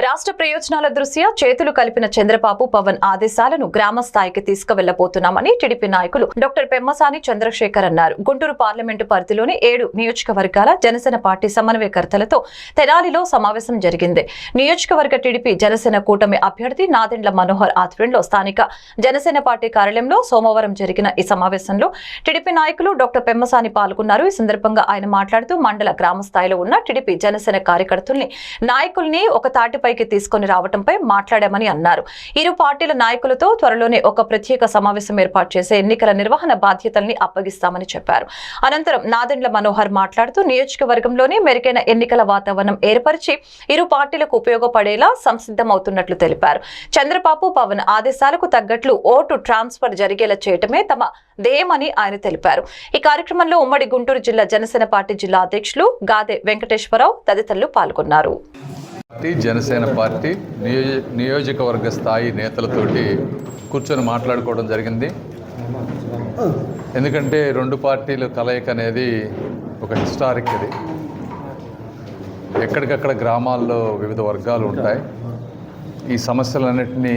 రాష్ట్ర ప్రయోజనాల దృష్ట్యా చేతులు కలిపిన చంద్రబాబు పవన్ ఆదేశాలను గ్రామ స్థాయికి తీసుకువెళ్ళబోతున్నామని టీడీపీ నాయకులు డాక్టర్ పెమ్మసాని చంద్రశేఖర్ అన్నారు. గుంటూరు పార్లమెంటు పరిధిలోని ఏడు నియోజకవర్గాల జనసేన పార్టీ సమన్వయకర్తలతో తెనాలిలో సమావేశం జరిగింది. నియోజకవర్గ టీడీపీ జనసేన కూటమి అభ్యర్థి నాదెండ్ల మనోహర్ ఆధ్వర్యంలో స్థానిక జనసేన పార్టీ కార్యాలయంలో సోమవారం జరిగిన ఈ సమావేశంలో టీడీపీ నాయకులు డాక్టర్ పెమ్మసాని పాల్గొన్నారు. ఈ సందర్భంగా ఆయన మాట్లాడుతూ మండల గ్రామ స్థాయిలో ఉన్న టీడీపీ జనసేన కార్యకర్తల్ని నాయకుల్ని ఒక తాటి తాటిపైకి తీసుకుని రావడంపై మాట్లాడామని అన్నారు. ఇరు పార్టీల నాయకులతో త్వరలోనే ఒక ప్రత్యేక సమావేశం ఏర్పాటు చేసే ఎన్నికల నిర్వహణ బాధ్యతల్ని అప్పగిస్తామని చెప్పారు. అనంతరం నాదెండ్ల మనోహర్ మాట్లాడుతూ నియోజకవర్గంలోనే మెరుగైన ఎన్నికల వాతావరణం ఏర్పరిచి ఇరు పార్టీలకు ఉపయోగపడేలా సంసిద్ధమవుతున్నట్లు తెలిపారు. చంద్రబాబు పవన్ ఆదేశాలకు తగ్గట్లు ఓటు ట్రాన్స్ఫర్ జరిగేలా చేయటమే తమ ధ్యేయమని ఆయన తెలిపారు. ఈ కార్యక్రమంలో ఉమ్మడి గుంటూరు జిల్లా జనసేన పార్టీ జిల్లా అధ్యక్షులు గాదే వెంకటేశ్వరరావు తదితరులు పాల్గొన్నారు. పార్టీ జనసేన పార్టీ నియోజ నియోజకవర్గ స్థాయి నేతలతోటి కూర్చొని మాట్లాడుకోవడం జరిగింది. ఎందుకంటే రెండు పార్టీలు కలయిక అనేది ఒక హిస్టారిక్ ఇది. ఎక్కడికక్కడ గ్రామాల్లో వివిధ వర్గాలు ఉంటాయి. ఈ సమస్యలన్నింటినీ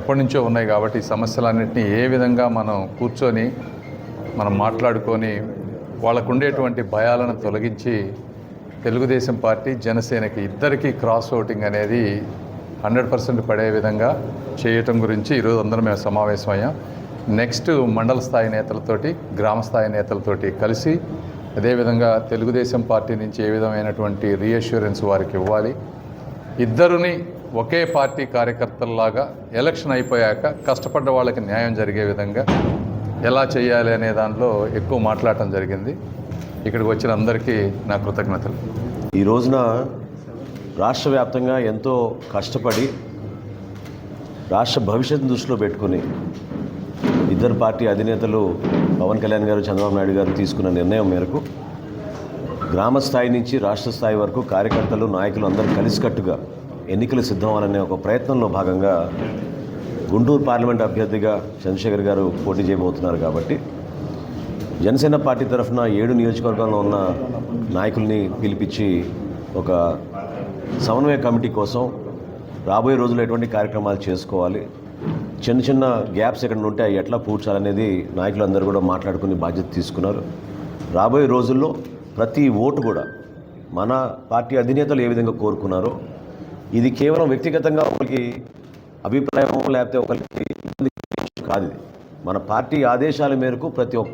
ఎప్పటి నుంచో ఉన్నాయి కాబట్టి ఈ సమస్యలన్నింటినీ ఏ విధంగా మనం కూర్చొని మనం మాట్లాడుకొని వాళ్ళకు ఉండేటువంటి భయాలను తొలగించి తెలుగుదేశం పార్టీ జనసేనకి ఇద్దరికీ క్రాస్ ఓటింగ్ అనేది హండ్రెడ్ పర్సెంట్ పడే విధంగా చేయటం గురించి ఈరోజు అందరం మేము సమావేశమయ్యాం. నెక్స్ట్ మండల స్థాయి నేతలతోటి గ్రామ స్థాయి నేతలతోటి కలిసి అదేవిధంగా తెలుగుదేశం పార్టీ నుంచి ఏ విధమైనటువంటి రీఅష్యూరెన్స్ వారికి ఇవ్వాలి. ఇద్దరుని ఒకే పార్టీ కార్యకర్తల్లాగా ఎలక్షన్ అయిపోయాక కష్టపడ్డ వాళ్ళకి న్యాయం జరిగే విధంగా ఎలా చేయాలి అనే దానిలో ఎక్కువ మాట్లాడటం జరిగింది. ఇక్కడికి వచ్చిన అందరికీ నా కృతజ్ఞతలు. ఈ రోజున రాష్ట్ర వ్యాప్తంగా ఎంతో కష్టపడి రాష్ట్ర భవిష్యత్తు దృష్టిలో పెట్టుకుని ఇద్దరు పార్టీ అధినేతలు పవన్ కళ్యాణ్ గారు చంద్రబాబు నాయుడు గారు తీసుకున్న నిర్ణయం మేరకు గ్రామ స్థాయి నుంచి రాష్ట్ర స్థాయి వరకు కార్యకర్తలు నాయకులు అందరూ కలిసికట్టుగా ఎన్నికలు సిద్ధమవ్వాలనే ఒక ప్రయత్నంలో భాగంగా గుంటూరు పార్లమెంట్ అభ్యర్థిగా చంద్రశేఖర్ గారు పోటీ చేయబోతున్నారు కాబట్టి జనసేన పార్టీ తరఫున ఏడు నియోజకవర్గాల్లో ఉన్న నాయకుల్ని పిలిపించి ఒక సమన్వయ కమిటీ కోసం రాబోయే రోజుల్లో ఎటువంటి కార్యక్రమాలు చేసుకోవాలి? చిన్న చిన్న గ్యాప్స్ ఎక్కడ ఉంటే అవి ఎట్లా పూడ్చాలనేది నాయకులందరూ కూడా మాట్లాడుకుని బాధ్యత తీసుకున్నారు. రాబోయే రోజుల్లో ప్రతి ఓటు కూడా మన పార్టీ అధినేతలు ఏ విధంగా కోరుకున్నారో ఇది కేవలం వ్యక్తిగతంగా ఒకరికి అభిప్రాయం లేకపోతే ఒకరికి కాదు మన పార్టీ ఆదేశాల మేరకు ప్రతి ఒక్క